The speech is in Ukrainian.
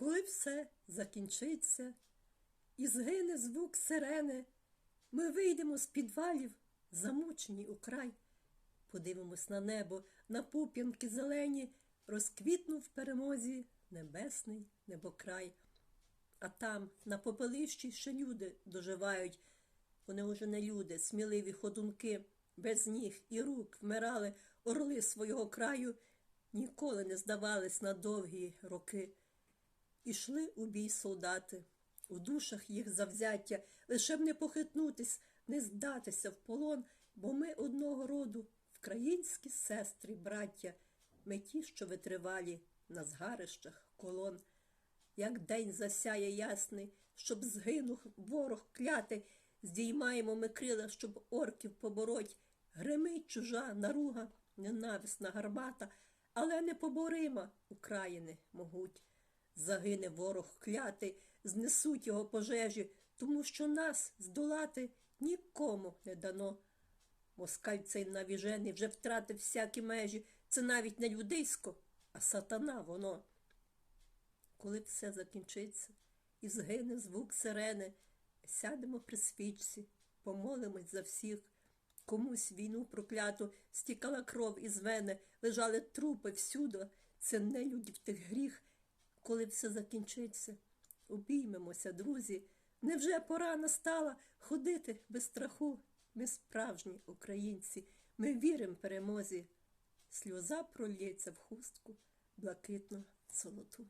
Коли все закінчиться і згине звук сирени, ми вийдемо з підвалів, замучені у край, подивимось на небо, на пуп'янки зелені, розквітнув в перемозі небесний небокрай. А там, на попелищі, ще люди доживають. Вони уже не люди, сміливі ходунки, без ніг і рук вмирали орли свого краю, ніколи не здавались на довгі роки. Ішли у бій солдати, у душах їх завзяття, лише б не похитнутись, не здатися в полон, бо ми одного роду, вкраїнські сестри, браття, ми ті, що витривалі на згарищах колон. Як день засяє ясний, щоб згинув ворог клятий, здіймаємо ми крила, щоб орків побороть. Гримить чужа наруга, ненависна гармата, але непоборима України могуть. Загине ворог клятий, знесуть його пожежі, тому що нас здолати нікому не дано. Москаль цей навіжений вже втратив всякі межі, це навіть не людисько, а сатана воно. Коли все закінчиться і згине звук сирени, сядемо при свічці, помолимось за всіх. Комусь війну прокляту стікала кров із вени, лежали трупи всюди. Це не людів тих гріх. Коли все закінчиться, обіймемося, друзі. Невже пора настала ходити без страху? Ми справжні українці, ми віримо перемозі. Сльоза прольється в хустку блакитно золоту.